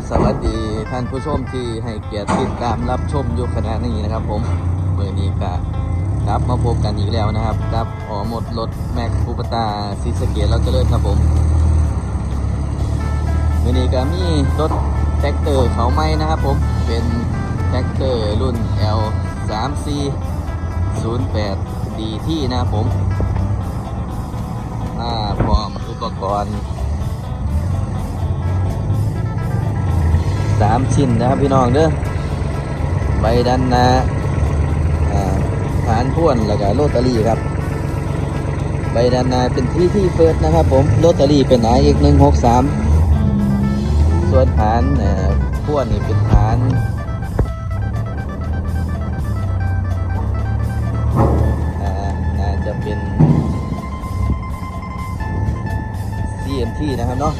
บสวัสดีท่านผู้ชมที่ให้เกียรติติดตามรับชมอยู่ขณะนี้นะครับ ผมเมื่อนี้ก็กลับมาพบกันอีกแล้วนะครับกับออหมดรถแม็กคูปตาซิสเกียรเราจะเลิศครับผมเมื่อนี้ก็มีรถแท็กเตอร์เขาไม่นะครับ ผมเป็นแท็กเตอร์รุ่น L 3 4 0 8 DT นะครับผมมาพร้อมอุปกรณ์ามชิ้นนะครับพี่น้องเด้อใบดันนาอ่าฐานพ่วนแล้วก็โรตารี่ครับ ใบดันนาเป็นที่ที่เฟิร์สนะครับผมโรตารี่เป็น i x หนึ่งหกสามส่วนฐานเอ่อพ่วนนี่เป็นฐานน่าจะเป็น CMT นะครับเนาะ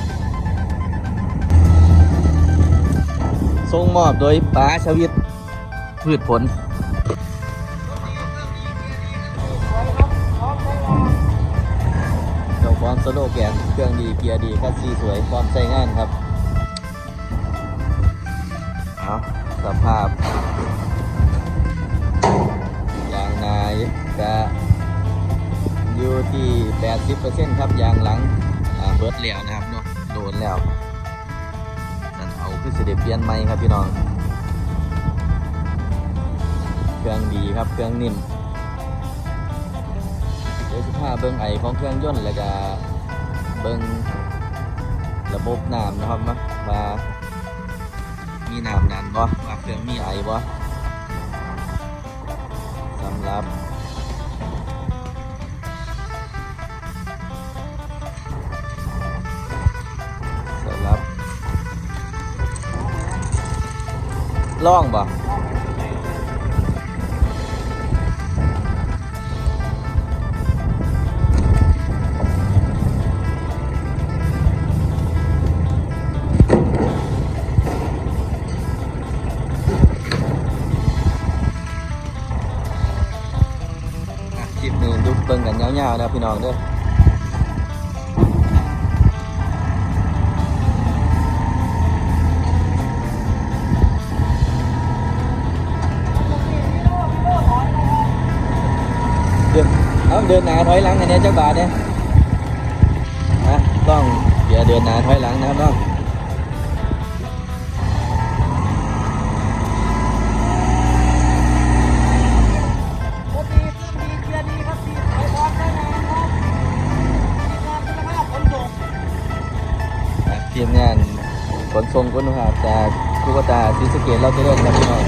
ส่งมอบโดยป๋าชวิตพืชผลเจ้าของสโลแกนเครื่องดีเกียร์ดีคัสซีสวยพร้อมใช้งานครับเอาสภาพยางนายจะอยู่ที่ 80%ครับยางหลังเบิร์ดแล้วนะครับเนาะโดนแล้ว เอาคือสิเดเปลี่ยนใหมครับพี่น้อง เครื่องดีครับเครื่องนิ่มเดี๋ยวสิพาเบิ้งไอของเครื่องยนต์แล้วก็เบิ้งระบบน้ำนะครับว่าว่ามีน้ำนันบ่ว่าเครื่องมีไอบ่สำหรับ ล่องบ่อะคลิปนี้ดูเบิ่งกันยาวๆนะพี่น้องเด้อ เอาเดินหน้าถอยหลังอันนี้เจักบาทเนี่ยนะต้องอย่าเดินหน้าถอยหลังนะครับน้องทีมงานขนส่งคุณภาพจากคุกตาซีสเกตเราจะเริ่มครับพี่น้อง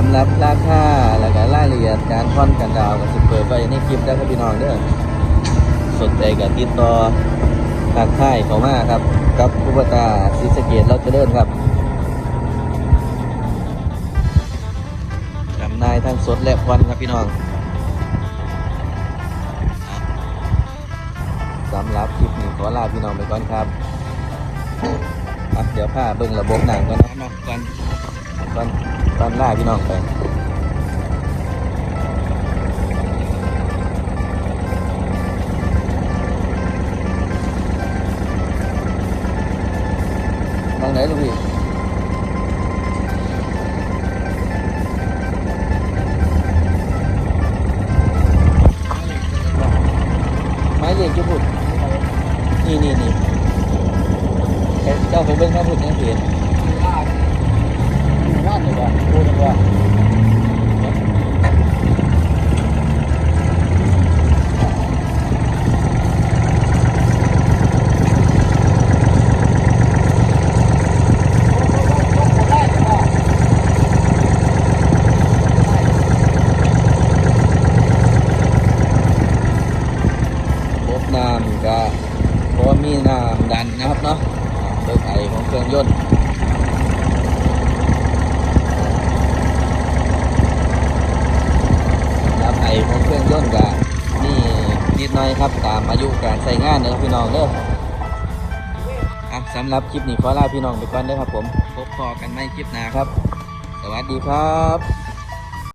สำหรับราคาแล้วก็รายละเอียดการผ่อนกันดาวกับสิเปิดไว้ในคลิปได้ครับพี่น้องเด้อสนใจกับติดต่อทางค่ายเขามาครับ กับคุกตาซีสะเกตเราจะเริ่มครับจำนายทั้งสดและผ่อนครับพี่น้องสำหรับคลิปนี้ขอลาพี่น้องไปก่อนครับเดี๋ยวพาเบิ่งระบบหนังก่อนนะเนาะก่อนก่อน ก่อนลาพี่น้องไปทางไหนลูกพี่ไม้เหล็กจะพุดนี่นี่นี่เจ้าไปเบิ้งข้าพุดยังเห็นว่าดีกว่าพูดดีกว่า รถน้ำก็เพราะว่ามีน้ำ ดันนะครับเนาะโดยไถของเครื่องยนต์น้ำไอของเครื่องยนต์ก็นี่นิดหน่อยครับตามอายุการใช้งานนะครับพี่น้องเด้ออะสำหรับคลิปนี้ขอลาพี่น้องไปก่อนเด้อครับผม พบพอกันไม่คลิปหน้าครับ สวัสดีครับ